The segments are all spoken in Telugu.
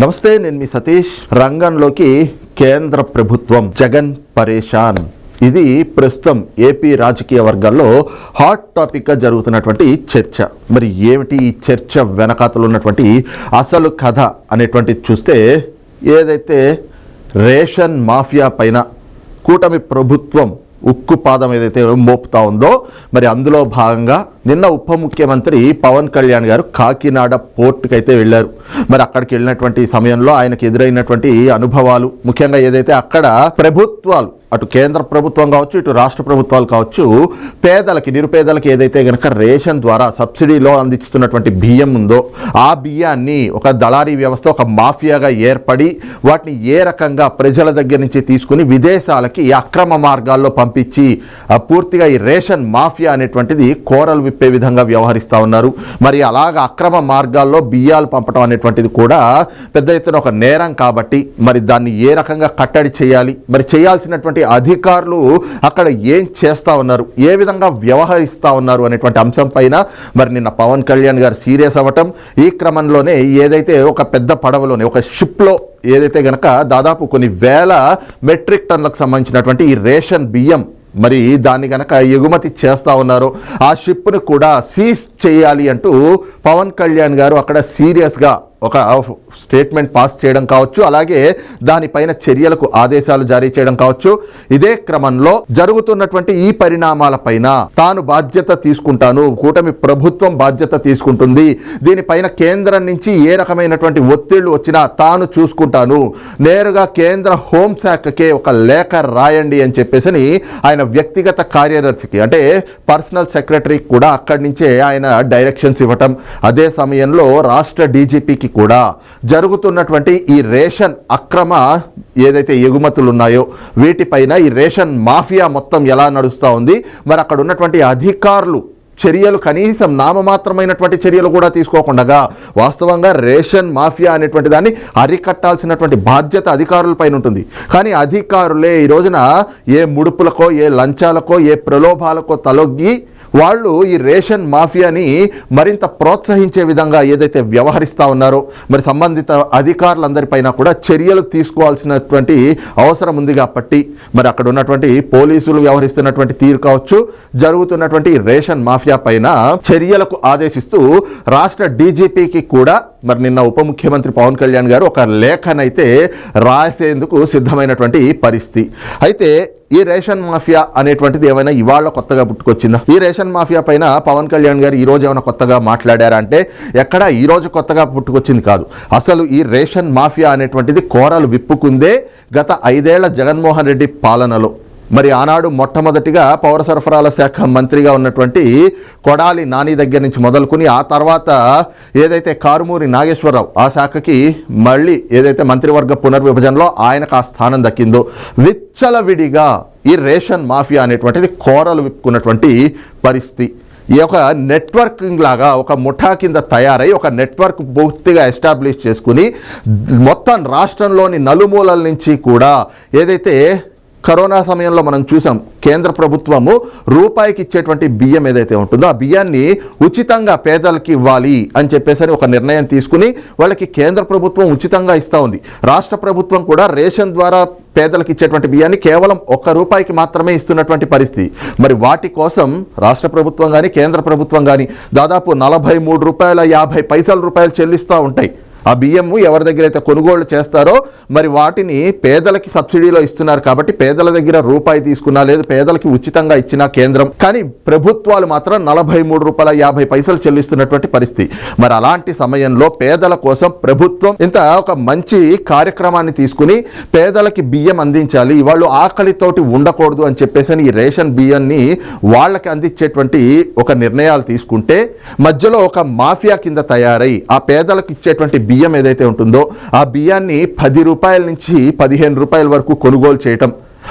నమస్తే నేను మీ సతీష్. రంగంలోకి కేంద్ర ప్రభుత్వం జగన్ పరేషాన్. ఇది ప్రస్తుతం ఏపీ రాజకీయ వర్గాల్లో హాట్ టాపిక్గా జరుగుతున్నటువంటి చర్చ. మరి ఏమిటి ఈ చర్చ వెనకాతలు ఉన్నటువంటి అసలు కథ అనేటువంటిది చూస్తే ఏదైతే రేషన్ మాఫియా పైన కూటమి ప్రభుత్వం ఉక్కు పాదం ఏదైతే మోపుతా ఉందో మరి అందులో భాగంగా నిన్న ఉప ముఖ్యమంత్రి పవన్ కళ్యాణ్ గారు కాకినాడ పోర్టుకి అయితే వెళ్ళారు. మరి అక్కడికి వెళ్ళినటువంటి సమయంలో ఆయనకు ఎదురైనటువంటి అనుభవాలు ముఖ్యంగా ఏదైతే అక్కడ ప్రభుత్వాలు అటు కేంద్ర ప్రభుత్వం కావచ్చు ఇటు రాష్ట్ర ప్రభుత్వాలు కావచ్చు పేదలకి నిరుపేదలకి ఏదైతే కనుక రేషన్ ద్వారా సబ్సిడీలో అందిస్తున్నటువంటి బియ్యం ఉందో ఆ బియ్యాన్ని ఒక దళారీ వ్యవస్థ ఒక మాఫియాగా ఏర్పడి వాటిని ఏ రకంగా ప్రజల దగ్గర నుంచి తీసుకుని విదేశాలకి అక్రమ మార్గాల్లో పంపించి పూర్తిగా ఈ రేషన్ మాఫియా అనేటువంటిది కోరలు విప్పే విధంగా వ్యవహరిస్తూ ఉన్నారు. మరి అలాగ అక్రమ మార్గాల్లో బియ్యాలు పంపడం అనేటువంటిది కూడా పెద్ద ఎత్తున ఒక నేరం కాబట్టి మరి దాన్ని ఏ రకంగా కట్టడి చేయాలి? మరి చేయాల్సినటువంటి అధికారులు అక్కడ ఏం చేస్తూ ఉన్నారు? ఏ విధంగా వ్యవహరిస్తూ ఉన్నారు అనేటువంటి అంశం పైన మరి నిన్న పవన్ కళ్యాణ్ గారు సీరియస్ అవ్వటం ఈ క్రమంలోనే ఏదైతే ఒక పెద్ద పడవలోనే ఒక షిప్లో ఏదైతే గనక దాదాపు కొన్ని వేల మెట్రిక్ టన్లకు సంబంధించినటువంటి ఈ రేషన్ బియ్యం మరి దాన్ని కనుక ఎగుమతి చేస్తూ ఉన్నారు. ఆ షిప్ను కూడా సీజ్ చేయాలి అంటూ పవన్ కళ్యాణ్ గారు అక్కడ సీరియస్గా ఒక స్టేట్మెంట్ పాస్ చేయడం కావచ్చు అలాగే దానిపైన చర్యలకు ఆదేశాలు జారీ చేయడం కావచ్చు. ఇదే క్రమంలో జరుగుతున్నటువంటి ఈ పరిణామాలపైన తాను బాధ్యత తీసుకుంటాను కూటమి ప్రభుత్వం బాధ్యత తీసుకుంటుంది. దీనిపైన కేంద్రం నుంచి ఏ రకమైనటువంటి ఒత్తిళ్ళు వచ్చినా తాను చూసుకుంటాను. నేరుగా కేంద్ర హోంశాఖకే ఒక లేఖ రాయండి అని చెప్పేసి ఆయన వ్యక్తిగత కార్యదర్శికి అంటే పర్సనల్ సెక్రటరీకి కూడా అక్కడి నుంచే ఆయన డైరెక్షన్స్ ఇవ్వటం. అదే సమయంలో రాష్ట్ర డీజీపీకి కూడా జరుగుతున్నటువంటి ఈ రేషన్ అక్రమ ఏదైతే ఎగుమతులు ఉన్నాయో వీటిపైన ఈ రేషన్ మాఫియా మొత్తం ఎలా నడుస్తూ ఉంది? మరి అక్కడ ఉన్నటువంటి అధికారులు చర్యలు కనీసం నామమాత్రమైనటువంటి చర్యలు కూడా తీసుకోకుండా వాస్తవంగా రేషన్ మాఫియా అనేటువంటి దాన్ని అరికట్టాల్సినటువంటి బాధ్యత అధికారులపైన ఉంటుంది. కానీ అధికారులే ఈ రోజున ఏ ముడుపులకో ఏ లంచాలకో ఏ ప్రలోభాలకో తలొగ్గి వాళ్ళు ఈ రేషన్ మాఫియాని మరింత ప్రోత్సహించే విధంగా ఏదైతే వ్యవహరిస్తూ ఉన్నారో మరి సంబంధిత అధికారులందరిపైన కూడా చర్యలు తీసుకోవాల్సినటువంటి అవసరం ఉంది కాబట్టి మరి అక్కడ ఉన్నటువంటి పోలీసులు వ్యవహరిస్తున్నటువంటి తీరు కావచ్చు జరుగుతున్నటువంటి రేషన్ మాఫియా పైన చర్యలకు ఆదేశిస్తూ రాష్ట్ర డీజీపీకి కూడా మరి నిన్న ఉప ముఖ్యమంత్రి పవన్ కళ్యాణ్ గారు ఒక లేఖనైతే రాసేందుకు సిద్ధమైనటువంటి పరిస్థితి. అయితే ఈ రేషన్ మాఫియా అనేటువంటిది ఏమైనా ఇవాళ కొత్తగా పుట్టుకొచ్చిందా? ఈ రేషన్ మాఫియా పైన పవన్ కళ్యాణ్ గారు ఈరోజు ఏమైనా కొత్తగా మాట్లాడారా అంటే ఎక్కడ ఈ రోజు కొత్తగా పుట్టుకొచ్చింది కాదు. అసలు ఈ రేషన్ మాఫియా అనేటువంటిది కోరలు విప్పుకుందే గత ఐదేళ్ళ జగన్మోహన్ రెడ్డి పాలనలో. మరి ఆనాడు మొట్టమొదటిగా పౌర సరఫరాల శాఖ మంత్రిగా ఉన్నటువంటి కొడాలి నాని దగ్గర నుంచి మొదలుకొని ఆ తర్వాత ఏదైతే కారుమూరి నాగేశ్వరరావు ఆ శాఖకి మళ్ళీ ఏదైతే మంత్రివర్గ పునర్విభజనలో ఆయనకు ఆ స్థానం దక్కిందో విచ్చలవిడిగా ఈ రేషన్ మాఫియా అనేటువంటిది కోరలు విప్పుకున్నటువంటి పరిస్థితి. ఈ యొక్క నెట్వర్కింగ్ లాగా ఒక ముఠా కింద తయారై ఒక నెట్వర్క్ పూర్తిగా ఎస్టాబ్లిష్ చేసుకుని మొత్తం రాష్ట్రంలోని నలుమూలల నుంచి కూడా ఏదైతే కరోనా సమయంలో మనం చూసాం కేంద్ర ప్రభుత్వము రూపాయికి ఇచ్చేటువంటి బియ్యం ఏదైతే ఉంటుందో ఆ బియ్యాన్ని ఉచితంగా పేదలకి ఇవ్వాలి అని చెప్పేసి అని ఒక నిర్ణయం తీసుకుని వాళ్ళకి కేంద్ర ప్రభుత్వం ఉచితంగా ఇస్తూ ఉంది. రాష్ట్ర ప్రభుత్వం కూడా రేషన్ ద్వారా పేదలకు ఇచ్చేటువంటి బియ్యాన్ని కేవలం ఒక్క రూపాయికి మాత్రమే ఇస్తున్నటువంటి పరిస్థితి. మరి వాటి కోసం రాష్ట్ర ప్రభుత్వం కానీ కేంద్ర ప్రభుత్వం కానీ దాదాపు నలభై మూడు రూపాయల యాభై పైసల రూపాయలు చెల్లిస్తూ ఉంటాయి. ఆ బియ్యము ఎవరి దగ్గర అయితే కొనుగోలు చేస్తారో మరి వాటిని పేదలకి సబ్సిడీలో ఇస్తున్నారు కాబట్టి పేదల దగ్గర రూపాయి తీసుకున్నా లేదు పేదలకి ఉచితంగా ఇచ్చిన కేంద్రం. కానీ ప్రభుత్వాలు మాత్రం నలభై మూడు రూపాయల యాభై పైసలు చెల్లిస్తున్నటువంటి పరిస్థితి. మరి అలాంటి సమయంలో పేదల కోసం ప్రభుత్వం ఇంత ఒక మంచి కార్యక్రమాన్ని తీసుకుని పేదలకి బియ్యం అందించాలి వాళ్ళు ఆకలితోటి ఉండకూడదు అని చెప్పేసి ఈ రేషన్ బియ్యాన్ని వాళ్ళకి అందించేటువంటి ఒక నిర్ణయాలు తీసుకుంటే మధ్యలో ఒక మాఫియా కింద తయారై ఆ పేదలకు ఇచ్చేటువంటి బియ్యం ఏదైతే ఉంటుందో ఆ బియ్యాన్ని పది రూపాయల నుంచి పదిహేను రూపాయల వరకు కొనుగోలు చేయటం.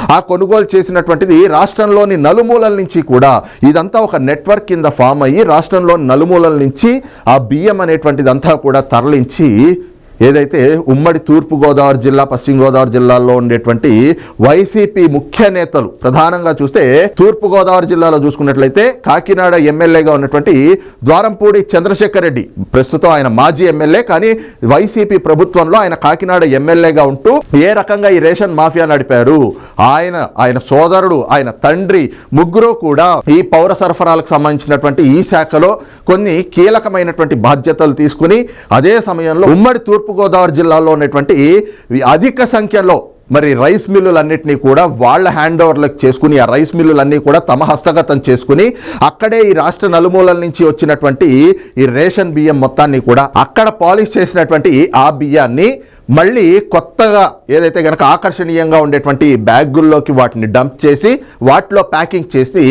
ఆ కొనుగోలు చేసినటువంటిది రాష్ట్రంలోని నలుమూలల నుంచి కూడా ఇదంతా ఒక నెట్వర్క్ కింద ఫామ్ అయ్యి రాష్ట్రంలోని నలుమూలల నుంచి ఆ బియ్యం అనేటువంటిది అంతా కూడా తరలించి ఏదైతే ఉమ్మడి తూర్పుగోదావరి జిల్లా పశ్చిమ గోదావరి జిల్లాల్లో ఉండేటువంటి వైసీపీ ముఖ్య నేతలు ప్రధానంగా చూస్తే తూర్పుగోదావరి జిల్లాలో చూసుకున్నట్లయితే కాకినాడ ఎమ్మెల్యేగా ఉన్నటువంటి ద్వారంపూడి చంద్రశేఖర్ రెడ్డి. ప్రస్తుతం ఆయన మాజీ ఎమ్మెల్యే కానీ వైసీపీ ప్రభుత్వంలో ఆయన కాకినాడ ఎమ్మెల్యేగా ఉంటూ ఏ రకంగా ఈ రేషన్ మాఫియా నడిపారు? ఆయన ఆయన సోదరుడు ఆయన తండ్రి ముగ్గురు కూడా ఈ పౌర సరఫరాలకు సంబంధించినటువంటి ఈ శాఖలో కొన్ని కీలకమైనటువంటి బాధ్యతలు తీసుకుని అదే సమయంలో ఉమ్మడి తూర్పుగోదావరి జిల్లాలో ఉన్నటువంటి అధిక సంఖ్యలో మరి రైస్ మిల్లులన్నింటినీ కూడా వాళ్ళ హ్యాండ్ ఓవర్లకు చేసుకుని ఆ రైస్ మిల్లులన్నీ కూడా తమ హస్తగతం చేసుకుని అక్కడే ఈ రాష్ట్ర నలుమూలల నుంచి వచ్చినటువంటి ఈ రేషన్ బియ్యం మొత్తాన్ని కూడా అక్కడ పాలిష్ చేసినటువంటి ఆ బియ్యాన్ని మళ్ళీ కొత్తగా ఏదైతే కనుక ఆకర్షణీయంగా ఉండేటువంటి బ్యాగుల్లోకి వాటిని డంప్ చేసి వాటిలో ప్యాకింగ్ చేసి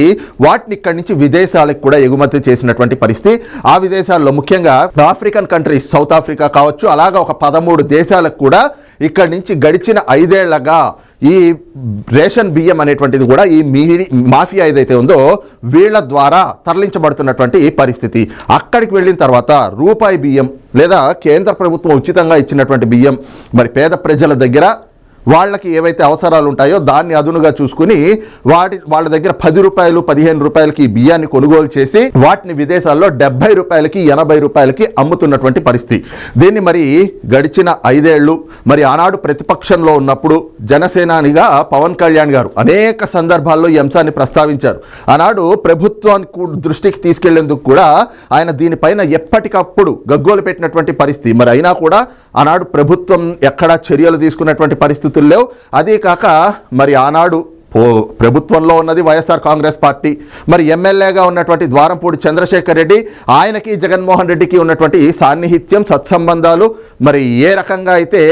వాటిని ఇక్కడి నుంచి విదేశాలకు కూడా ఎగుమతి చేసినటువంటి పరిస్థితి. ఆ విదేశాల్లో ముఖ్యంగా ఆఫ్రికన్ కంట్రీస్ సౌత్ ఆఫ్రికా కావచ్చు అలాగా ఒక పదమూడు దేశాలకు కూడా ఇక్కడి నుంచి గడిచిన ఐదేళ్ళగా ఈ రేషన్ బియ్యం అనేటువంటిది కూడా ఈ మాఫియా ఏదైతే ఉందో వీళ్ళ ద్వారా తరలించబడుతున్నటువంటి పరిస్థితి. అక్కడికి వెళ్ళిన తర్వాత రూపాయి బియ్యం లేదా కేంద్ర ప్రభుత్వం ఉచితంగా ఇచ్చినటువంటి బియ్యం మరి పేద ప్రజల దగ్గర వాళ్ళకి ఏవైతే అవసరాలు ఉంటాయో దాన్ని అదునుగా చూసుకుని వాటి వాళ్ళ దగ్గర పది రూపాయలు పదిహేను రూపాయలకి ఈ బియ్యాన్ని కొనుగోలు చేసి వాటిని విదేశాల్లో డెబ్బై రూపాయలకి ఎనభై రూపాయలకి అమ్ముతున్నటువంటి పరిస్థితి. దీన్ని మరి గడిచిన ఐదేళ్ళు మరి ఆనాడు ప్రతిపక్షంలో ఉన్నప్పుడు జనసేనానిగా పవన్ కళ్యాణ్ గారు అనేక సందర్భాల్లో ఈ అంశాన్ని ప్రస్తావించారు. ఆనాడు ప్రభుత్వానికి దృష్టికి తీసుకెళ్ళేందుకు కూడా ఆయన దీనిపైన ఎప్పటికప్పుడు గగ్గోలు పెట్టినటువంటి పరిస్థితి. మరి అయినా కూడా ఆనాడు ప్రభుత్వం ఎక్కడా చర్యలు తీసుకున్నటువంటి పరిస్థితి పరిస్థితులు లేవు అదే కాక మరి ఆనాడు పో ప్రభుత్వంలో ఉన్నది వైఎస్ఆర్ కాంగ్రెస్ పార్టీ. మరి ఎమ్మెల్యేగా ఉన్నటువంటి ద్వారంపూడి చంద్రశేఖర్ రెడ్డి ఆయనకి జగన్మోహన్ రెడ్డికి ఉన్నటువంటి సాన్నిహిత్యం సత్సంబంధాలు మరి ఏ రకంగా అయితే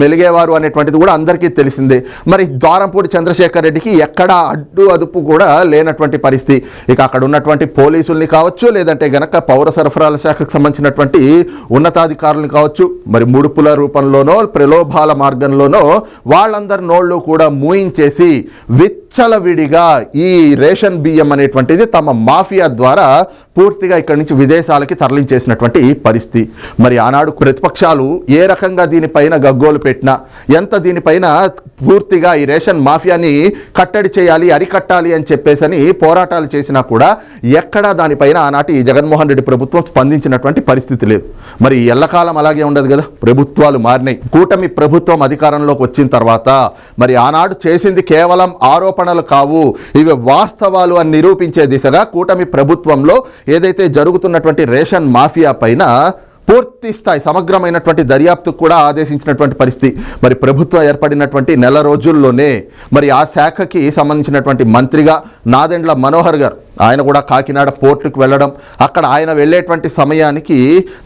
మెలిగేవారు అనేటువంటిది కూడా అందరికీ తెలిసిందే. మరి ద్వారంపూడి చంద్రశేఖర్ రెడ్డికి ఎక్కడా అడ్డు అదుపు కూడా లేనటువంటి పరిస్థితి. ఇక అక్కడ ఉన్నటువంటి పోలీసుల్ని కావచ్చు లేదంటే గనక పౌర సరఫరాల శాఖకు సంబంధించినటువంటి ఉన్నతాధికారులను కావచ్చు మరి ముడుపుల రూపంలోనో ప్రలోభాల మార్గంలోనో వాళ్ళందరి నోళ్ళు కూడా మూయించేసి విచ్చలవిడిగా ఈ రేషన్ బియ్యం అనేటువంటిది తమ మాఫియా ద్వారా పూర్తిగా ఇక్కడి నుంచి విదేశాలకి తరలించేసినటువంటి పరిస్థితి. మరి ఆనాడు ప్రతిపక్షాలు ఏ రకంగా దీనిపైన గగ్గోలు పెట్టినా ఎంత దీనిపైన పూర్తిగా ఈ రేషన్ మాఫియాని కట్టడి చేయాలి అరికట్టాలి అని చెప్పేసని పోరాటాలు చేసినా కూడా ఎక్కడా దానిపైన ఆనాటి జగన్మోహన్ రెడ్డి ప్రభుత్వం స్పందించినటువంటి పరిస్థితి లేదు. మరి ఎల్లకాలం అలాగే ఉండదు కదా? ప్రభుత్వాలు మారినాయి. కూటమి ప్రభుత్వం అధికారంలోకి వచ్చిన తర్వాత మరి ఆనాడు చేసింది కేవలం ఆరోపణలు కావు ఇవి వాస్తవాలు అని నిరూపించే దిశగా కూటమి ప్రభుత్వంలో ఏదైతే జరుగుతున్నటువంటి రేషన్ మాఫియా పైన పూర్తి స్థాయి సమగ్రమైనటువంటి దర్యాప్తుకు కూడా ఆదేశించినటువంటి పరిస్థితి. మరి ప్రభుత్వం ఏర్పడినటువంటి నెల రోజుల్లోనే మరి ఆ శాఖకి సంబంధించినటువంటి మంత్రిగా నాదెండ్ల మనోహర్ గారు ఆయన కూడా కాకినాడ పోర్టుకు వెళ్ళడం. అక్కడ ఆయన వెళ్ళేటువంటి సమయానికి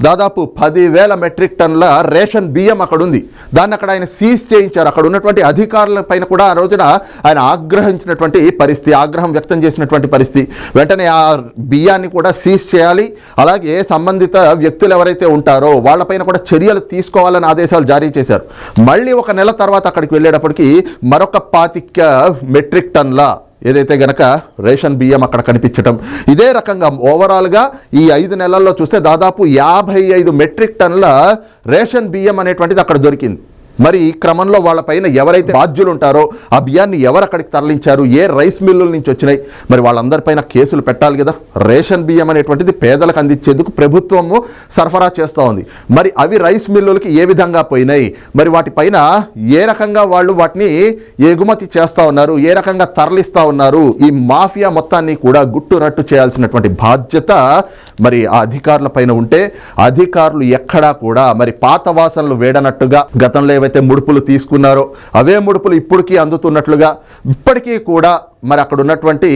దాదాపు పదివేల మెట్రిక్ టన్ల రేషన్ బియ్యం అక్కడ ఉంది దాన్ని అక్కడ ఆయన సీజ్ చేయించారు. అక్కడ ఉన్నటువంటి అధికారుల పైన కూడా ఆ రోజున ఆయన ఆగ్రహించినటువంటి పరిస్థితి ఆగ్రహం వ్యక్తం చేసినటువంటి పరిస్థితి. వెంటనే ఆ బియ్యాన్ని కూడా సీజ్ చేయాలి. అలాగే సంబంధిత వ్యక్తులు ఎవరైతే ఉంటారో వాళ్ళపైన కూడా చర్యలు తీసుకోవాలని ఆదేశాలు జారీ చేశారు. మళ్ళీ ఒక నెల తర్వాత అక్కడికి వెళ్ళేటప్పటికి మరొక పాతిక మెట్రిక్ టన్ల ఏదైతే గనక రేషన్ బియ్యం అక్కడ కనిపించటం ఇదే రకంగా ఓవరాల్గా ఈ ఐదు నెలల్లో చూస్తే దాదాపు యాభై ఐదు మెట్రిక్ టన్ల రేషన్ బియ్యం అనేటువంటిది అక్కడ దొరికింది. మరి ఈ క్రమంలో వాళ్ళపైన ఎవరైతే బాధ్యులు ఉంటారో ఆ బియ్యాన్ని ఎవరు అక్కడికి తరలించారు? ఏ రైస్ మిల్లుల నుంచి వచ్చినాయి? మరి వాళ్ళందరిపైన కేసులు పెట్టాలి కదా? రేషన్ బియ్యం అనేటువంటిది పేదలకు అందించేందుకు ప్రభుత్వము సరఫరా చేస్తూ ఉంది. మరి అవి రైస్ మిల్లులకి ఏ విధంగా పోయినాయి? మరి వాటిపైన ఏ రకంగా వాళ్ళు వాటిని ఎగుమతి చేస్తూ ఉన్నారు? ఏ రకంగా తరలిస్తూ ఉన్నారు? ఈ మాఫియా మొత్తాన్ని కూడా గుట్టు రట్టు చేయాల్సినటువంటి బాధ్యత మరి ఆ అధికారుల పైన ఉంటే అధికారులు ఎక్కడా కూడా మరి పాత వాసనలు వేడనట్టుగా గతంలో ఏవైతే ముడుపులు తీసుకున్నారో అవే ముడుపులు ఇప్పటికీ అందుతున్నట్లుగా ఇప్పటికీ కూడా మరి అక్కడ ఉన్నటువంటి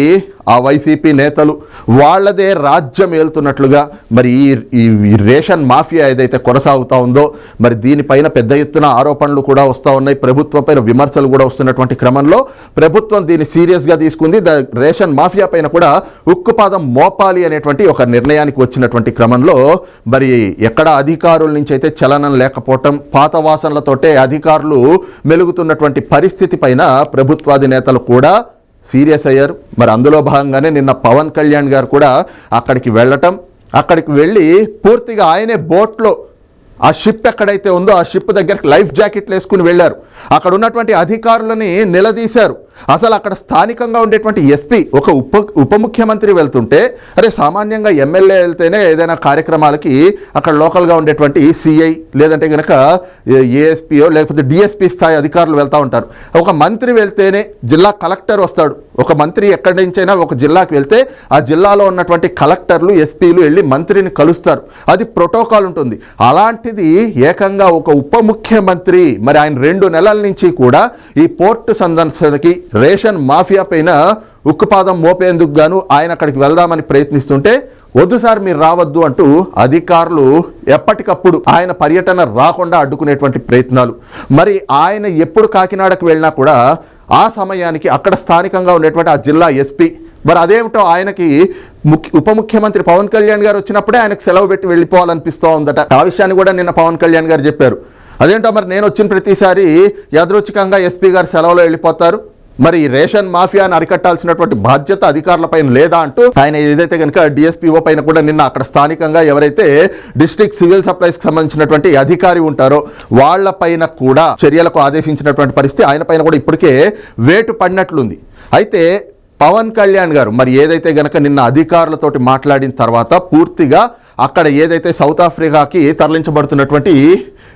ఆ వైసీపీ నేతలు వాళ్ళదే రాజ్యం ఏలుతున్నట్లుగా మరి ఈ ఈ రేషన్ మాఫియా ఏదైతే కొనసాగుతూ ఉందో మరి దీనిపైన పెద్ద ఎత్తున ఆరోపణలు కూడా వస్తూ ఉన్నాయి. ప్రభుత్వం పైన విమర్శలు కూడా వస్తున్నటువంటి క్రమంలో ప్రభుత్వం దీన్ని సీరియస్గా తీసుకుంది. ద రేషన్ మాఫియా పైన కూడా ఉక్కుపాదం మోపాలి అనేటువంటి ఒక నిర్ణయానికి వచ్చినటువంటి క్రమంలో మరి ఎక్కడ అధికారుల నుంచి అయితే చలనం లేకపోవటం పాత వాసనలతోటే అధికారులు మెలుగుతున్నటువంటి పరిస్థితి పైన ప్రభుత్వాధినేతలు కూడా సీరియస్ అయ్యారు. మరి అందులో భాగంగానే నిన్న పవన్ కళ్యాణ్ గారు కూడా అక్కడికి వెళ్ళటం అక్కడికి వెళ్ళి పూర్తిగా ఆయనే బోట్లో ఆ షిప్ ఎక్కడైతే ఉందో ఆ షిప్ దగ్గరికి లైఫ్ జాకెట్లు వేసుకుని వెళ్ళారు. అక్కడ ఉన్నటువంటి అధికారులని నిలదీశారు. అసలు అక్కడ స్థానికంగా ఉండేటువంటి ఎస్పీ ఒక ఉప ఉప ముఖ్యమంత్రి వెళ్తుంటే అరే సామాన్యంగా ఎమ్మెల్యే వెళ్తేనే ఏదైనా కార్యక్రమాలకి అక్కడ లోకల్గా ఉండేటువంటి సిఐ లేదంటే కనుక ఏఎస్పీఓ లేకపోతే డిఎస్పీ స్థాయి అధికారులు వెళ్తూ ఉంటారు. ఒక మంత్రి వెళ్తేనే జిల్లా కలెక్టర్ వస్తాడు. ఒక మంత్రి ఎక్కడి నుంచైనా ఒక జిల్లాకి వెళ్తే ఆ జిల్లాలో ఉన్నటువంటి కలెక్టర్లు ఎస్పీలు వెళ్ళి మంత్రిని కలుస్తారు. అది ప్రోటోకాల్ ఉంటుంది. అలాంటి అనేది ఏకంగా ఒక ఉప ముఖ్యమంత్రి మరి ఆయన రెండు నెలల నుంచి కూడా ఈ పోర్టు సందర్శనకి రేషన్ మాఫియా పైన ఉక్కుపాదం మోపేందుకు గాను ఆయన అక్కడికి వెళ్దామని ప్రయత్నిస్తుంటే వద్దు సార్ మీరు రావద్దు అంటూ అధికారులు ఎప్పటికప్పుడు ఆయన పర్యటన రాకుండా అడ్డుకునేటువంటి ప్రయత్నాలు. మరి ఆయన ఎప్పుడు కాకినాడకు వెళ్ళినా కూడా ఆ సమయానికి అక్కడ స్థానికంగా ఉండేటువంటి ఆ జిల్లా ఎస్పీ మరి అదేమిటో ఆయనకి ముఖ్య ఉప ముఖ్యమంత్రి పవన్ కళ్యాణ్ గారు వచ్చినప్పుడే ఆయనకు సెలవు పెట్టి వెళ్ళిపోవాలనిపిస్తూ ఉందట. ఆ విషయాన్ని కూడా నిన్న పవన్ కళ్యాణ్ గారు చెప్పారు. అదేంటో మరి నేను వచ్చిన ప్రతిసారి యాదృచ్ఛికంగా ఎస్పీ గారు సెలవులో వెళ్ళిపోతారు. మరి రేషన్ మాఫియాను అరికట్టాల్సినటువంటి బాధ్యత అధికారులపైన లేదా అంటూ ఆయన ఏదైతే కనుక డిఎస్పీఓ పైన కూడా నిన్న అక్కడ స్థానికంగా ఎవరైతే డిస్ట్రిక్ట్ సివిల్ సప్లైస్కి సంబంధించినటువంటి అధికారి ఉంటారో వాళ్ళ పైన కూడా చర్యలకు ఆదేశించినటువంటి పరిస్థితి ఆయన పైన కూడా ఇప్పటికే వేటు పడినట్లుంది. అయితే పవన్ కళ్యాణ్ గారు మరి ఏదైతే గనక నిన్న అధికారులతోటి మాట్లాడిన తర్వాత పూర్తిగా అక్కడ ఏదైతే సౌత్ ఆఫ్రికాకి తరలించబడుతున్నటువంటి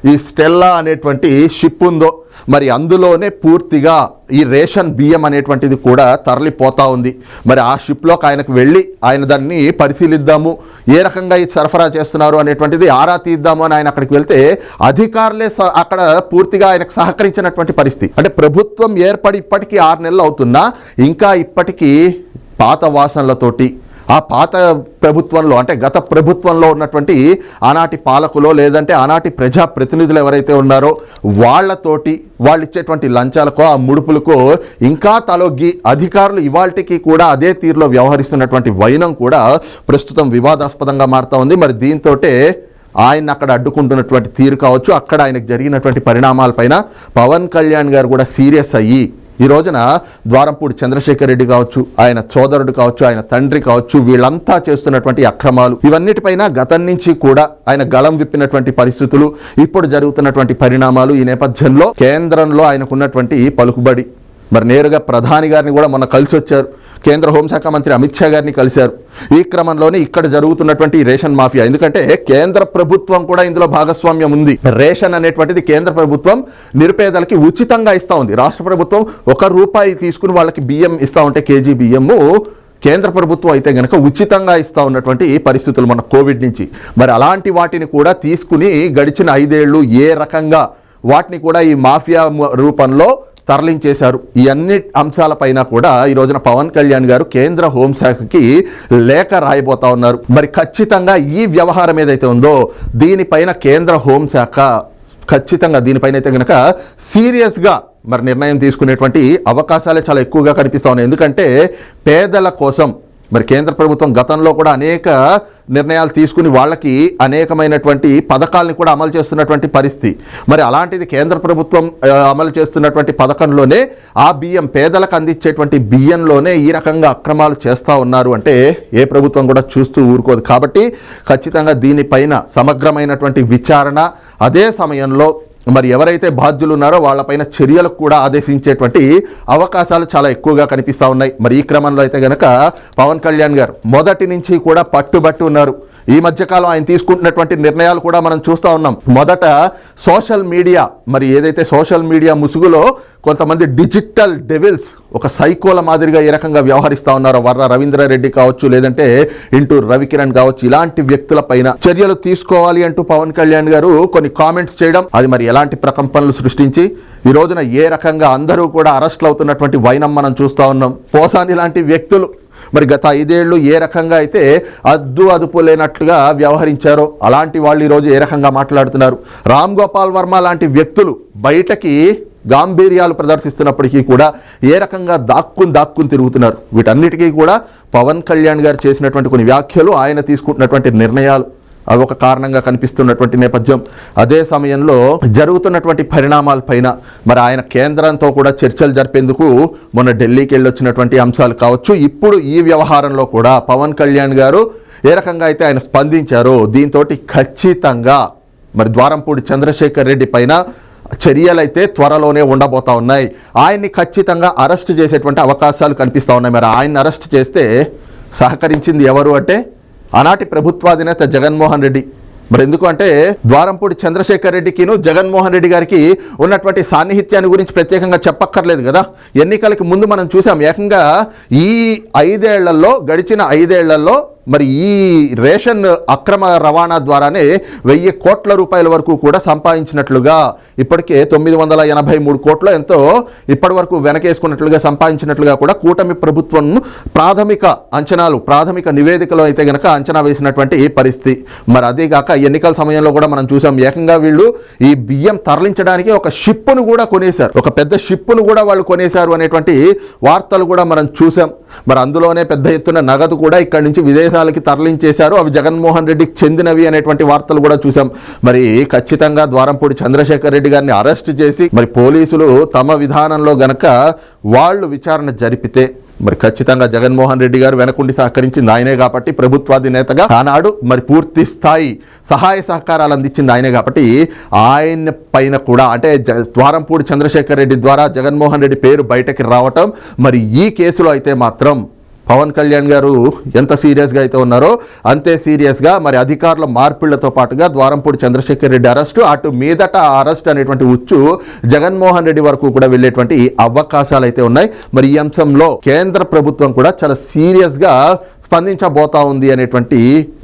ఈ స్టెల్లా అనేటువంటి షిప్ ఉందో మరి అందులోనే పూర్తిగా ఈ రేషన్ బియ్యం అనేటువంటిది కూడా తరలిపోతూ ఉంది. మరి ఆ షిప్లోకి ఆయనకు వెళ్ళి ఆయన దాన్ని పరిశీలిద్దాము. ఏ రకంగా ఇది సరఫరా చేస్తున్నారు అనేటువంటిది ఆరా తీద్దాము అని ఆయన అక్కడికి వెళ్తే అధికారులే స- అక్కడ పూర్తిగా ఆయనకు సహకరించినటువంటి పరిస్థితి. అంటే ప్రభుత్వం ఏర్పడి ఇప్పటికీ ఆరు నెలలు అవుతున్నా ఇంకా ఇప్పటికీ పాత వాసనలతోటి ఆ పాత ప్రభుత్వంలో అంటే గత ప్రభుత్వంలో ఉన్నటువంటి ఆనాటి పాలకులో లేదంటే ఆనాటి ప్రజా ప్రతినిధులు ఎవరైతే ఉన్నారో వాళ్ళతోటి వాళ్ళు ఇచ్చేటువంటి లంచాలకో ఆ ముడుపులకో ఇంకా తలొగ్గి అధికారులు ఇవాళకి కూడా అదే తీరులో వ్యవహరిస్తున్నటువంటి వైనం కూడా ప్రస్తుతం వివాదాస్పదంగా మారుతూ ఉంది. మరి దీంతోటే ఆయన అక్కడ అడ్డుకుంటున్నటువంటి తీరు కావచ్చు అక్కడ ఆయనకు జరిగినటువంటి పరిణామాలపైన పవన్ కళ్యాణ్ గారు కూడా సీరియస్ అయ్యి ఈ రోజున ద్వారంపూడి చంద్రశేఖర్ రెడ్డి కావచ్చు ఆయన సోదరుడు కావచ్చు ఆయన తండ్రి కావచ్చు వీళ్ళంతా చేస్తున్నటువంటి అక్రమాలు. ఇవన్నిటిపైన గతం నుంచి కూడా ఆయన గళం విప్పినటువంటి పరిస్థితులు ఇప్పుడు జరుగుతున్నటువంటి పరిణామాలు ఈ నేపథ్యంలో కేంద్రంలో ఆయనకున్నటువంటి పలుకుబడి. మరి నేరుగా ప్రధాని గారిని కూడా మొన్న కలిసి వచ్చారు కేంద్ర హోంశాఖ మంత్రి అమిత్ షా గారిని కలిశారు. ఈ క్రమంలోనే ఇక్కడ జరుగుతున్నటువంటి రేషన్ మాఫియా. ఎందుకంటే కేంద్ర ప్రభుత్వం కూడా ఇందులో భాగస్వామ్యం ఉంది. రేషన్ అనేటువంటిది కేంద్ర ప్రభుత్వం నిరుపేదలకి ఉచితంగా ఇస్తూ ఉంది. రాష్ట్ర ప్రభుత్వం ఒక రూపాయి తీసుకుని వాళ్ళకి బియ్యం ఇస్తా ఉంటే కేజీ బియ్యము కేంద్ర ప్రభుత్వం అయితే గనక ఉచితంగా ఇస్తూ ఉన్నటువంటి పరిస్థితులు మన కోవిడ్ నుంచి. మరి అలాంటి వాటిని కూడా తీసుకుని గడిచిన ఐదేళ్ళు ఏ రకంగా వాటిని కూడా ఈ మాఫియా రూపంలో తరలించేశారు ఈ అన్ని అంశాలపైన కూడా ఈ రోజున పవన్ కళ్యాణ్ గారు కేంద్ర హోంశాఖకి లేఖ రాయబోతా ఉన్నారు. మరి ఖచ్చితంగా ఈ వ్యవహారం ఏదైతే ఉందో దీనిపైన కేంద్ర హోంశాఖ ఖచ్చితంగా దీనిపైన అయితే కనుక సీరియస్గా మరి నిర్ణయం తీసుకునేటువంటి అవకాశాలే చాలా ఎక్కువగా కనిపిస్తా ఉన్నాయి. ఎందుకంటే పేదల కోసం మరి కేంద్ర ప్రభుత్వం గతంలో కూడా అనేక నిర్ణయాలు తీసుకుని వాళ్ళకి అనేకమైనటువంటి పథకాలను కూడా అమలు చేస్తున్నటువంటి పరిస్థితి. మరి అలాంటిది కేంద్ర ప్రభుత్వం అమలు చేస్తున్నటువంటి పథకంలోనే ఆ బియ్యం పేదలకు అందించేటువంటి బియ్యంలోనే ఈ రకంగా అక్రమాలు చేస్తూ ఉన్నారు అంటే ఏ ప్రభుత్వం కూడా చూస్తూ ఊరుకోదు. కాబట్టి ఖచ్చితంగా దీనిపైన సమగ్రమైనటువంటి విచారణ అదే సమయంలో మరి ఎవరైతే బాధ్యులు ఉన్నారో వాళ్ళపైన చర్యలకు కూడా ఆదేశించేటువంటి అవకాశాలు చాలా ఎక్కువగా కనిపిస్తూ ఉన్నాయి. మరి ఈ క్రమంలో అయితే గనక పవన్ కళ్యాణ్ గారు మొదటి నుంచి కూడా పట్టుబట్టి ఉన్నారు. ఈ మధ్యకాలం ఆయన తీసుకుంటున్నటువంటి నిర్ణయాలు కూడా మనం చూస్తూ ఉన్నాం. మొదట సోషల్ మీడియా మరి ఏదైతే సోషల్ మీడియా ముసుగులో కొంతమంది డిజిటల్ డెవిల్స్ ఒక సైకోల మాదిరిగా ఏ రకంగా వ్యవహరిస్తూ ఉన్నారో వర్ర రవీంద్రారెడ్డి కావచ్చు లేదంటే ఇంటూ రవికిరణ్ కావచ్చు ఇలాంటి వ్యక్తుల పైన చర్యలు తీసుకోవాలి అంటూ పవన్ కళ్యాణ్ గారు కొన్ని కామెంట్స్ చేయడం అది మరి ఎలాంటి ప్రకంపనలు సృష్టించి ఈ రోజున ఏ రకంగా అందరూ కూడా అరెస్ట్లు అవుతున్నటువంటి వైనం మనం చూస్తూ ఉన్నాం. పోసాని లాంటి వ్యక్తులు మరి గత ఐదేళ్ళు ఏ రకంగా అయితే అద్దు అదుపు లేనట్లుగా వ్యవహరించారో అలాంటి వాళ్ళు ఈరోజు ఏ రకంగా మాట్లాడుతున్నారు? రామ్ గోపాల్ వర్మ లాంటి వ్యక్తులు బయటకి గాంభీర్యాలు ప్రదర్శిస్తున్నప్పటికీ కూడా ఏ రకంగా దాక్కుని దాక్కుని తిరుగుతున్నారు? వీటన్నిటికీ కూడా పవన్ కళ్యాణ్ గారు చేసినటువంటి కొన్ని వ్యాఖ్యలు ఆయన తీసుకుంటున్నటువంటి నిర్ణయాలు. ఒక కారణంగా కనిపిస్తున్నటువంటి నేపథ్యం. అదే సమయంలో జరుగుతున్నటువంటి పరిణామాలపైన మరి ఆయన కేంద్రంతో కూడా చర్చలు జరిపేందుకు మొన్న ఢిల్లీకి వెళ్ళొచ్చినటువంటి అంశాలు కావచ్చు. ఇప్పుడు ఈ వ్యవహారంలో కూడా పవన్ కళ్యాణ్ గారు ఏ రకంగా అయితే ఆయన స్పందించారో దీంతో ఖచ్చితంగా మరి ద్వారంపూడి చంద్రశేఖర్ రెడ్డి పైన చర్యలైతే త్వరలోనే ఉండబోతా ఉన్నాయి. ఆయన్ని ఖచ్చితంగా అరెస్ట్ చేసేటువంటి అవకాశాలు కనిపిస్తూ ఉన్నాయి. మరి ఆయన్ని అరెస్ట్ చేస్తే సహకరించింది ఎవరు అంటే ఆనాటి ప్రభుత్వాధినేత జగన్మోహన్ రెడ్డి. మరి ఎందుకు అంటే ద్వారంపూడి చంద్రశేఖర్ రెడ్డికిను జగన్మోహన్ రెడ్డి గారికి ఉన్నటువంటి సాన్నిహిత్యాన్ని గురించి ప్రత్యేకంగా చెప్పక్కర్లేదు కదా. ఎన్నికలకి ముందు మనం చూసాం ఏకంగా ఈ ఐదేళ్ళలో గడిచిన ఐదేళ్ళలో మరి ఈ రేషన్ అక్రమ రవాణా ద్వారానే వెయ్యి కోట్ల రూపాయల వరకు కూడా సంపాదించినట్లుగా ఇప్పటికే తొమ్మిది వందల ఎనభై మూడు కోట్ల ఎంతో ఇప్పటి వరకు వెనకేసుకున్నట్లుగా సంపాదించినట్లుగా కూడా కూటమి ప్రభుత్వం ప్రాథమిక అంచనాలు ప్రాథమిక నివేదికలో అయితే గనక అంచనా వేసినటువంటి పరిస్థితి. మరి అదేగాక ఎన్నికల సమయంలో కూడా మనం చూసాం ఏకంగా వీళ్ళు ఈ బియ్యం తరలించడానికి ఒక షిప్పును కూడా కొనేశారు. ఒక పెద్ద షిప్పును కూడా వాళ్ళు కొనేశారు అనేటువంటి వార్తలు కూడా మనం చూసాం. మరి అందులోనే పెద్ద ఎత్తున నగదు కూడా ఇక్కడి నుంచి విదేశాలకి తరలించేశారు. అవి జగన్మోహన్ రెడ్డికి చెందినవి అనేటువంటి వార్తలు కూడా చూసాం మరి ఖచ్చితంగా ద్వారంపూడి చంద్రశేఖర్ రెడ్డి గారిని అరెస్ట్ చేసి మరి పోలీసులు తమ విధానంలో గనక వాళ్ళు విచారణ జరిపితే మరి ఖచ్చితంగా జగన్మోహన్ రెడ్డి గారు వెనకుండి సహకరించింది ఆయనే కాబట్టి ప్రభుత్వాధినేతగా ఆనాడు మరి పూర్తి స్థాయి సహాయ సహకారాలు అందించింది ఆయనే కాబట్టి ఆయన పైన కూడా అంటే ద్వారంపూడి చంద్రశేఖర్ రెడ్డి ద్వారా జగన్మోహన్ రెడ్డి పేరు బయటకి రావటం మరి ఈ కేసులో అయితే మాత్రం పవన్ కళ్యాణ్ గారు ఎంత సీరియస్గా అయితే ఉన్నారో అంతే సీరియస్గా మరి అధికారుల మార్పిళ్ళతో పాటుగా ద్వారంపూడి చంద్రశేఖర్ రెడ్డి అరెస్టు అటు మీదట అరెస్ట్ అనేటువంటి ఉచ్చు జగన్మోహన్ రెడ్డి వరకు కూడా వెళ్ళేటువంటి అవకాశాలు అయితే ఉన్నాయి. మరి ఈ అంశంలో కేంద్ర ప్రభుత్వం కూడా చాలా సీరియస్గా స్పందించబోతా ఉంది అనేటువంటి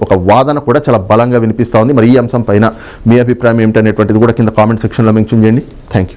ఒక వాదన కూడా చాలా బలంగా వినిపిస్తూ ఉంది. మరి ఈ అంశం పైన మీ అభిప్రాయం ఏమిటనేటువంటిది కూడా కింద కామెంట్ సెక్షన్లో మెన్షన్ చేయండి. Thank you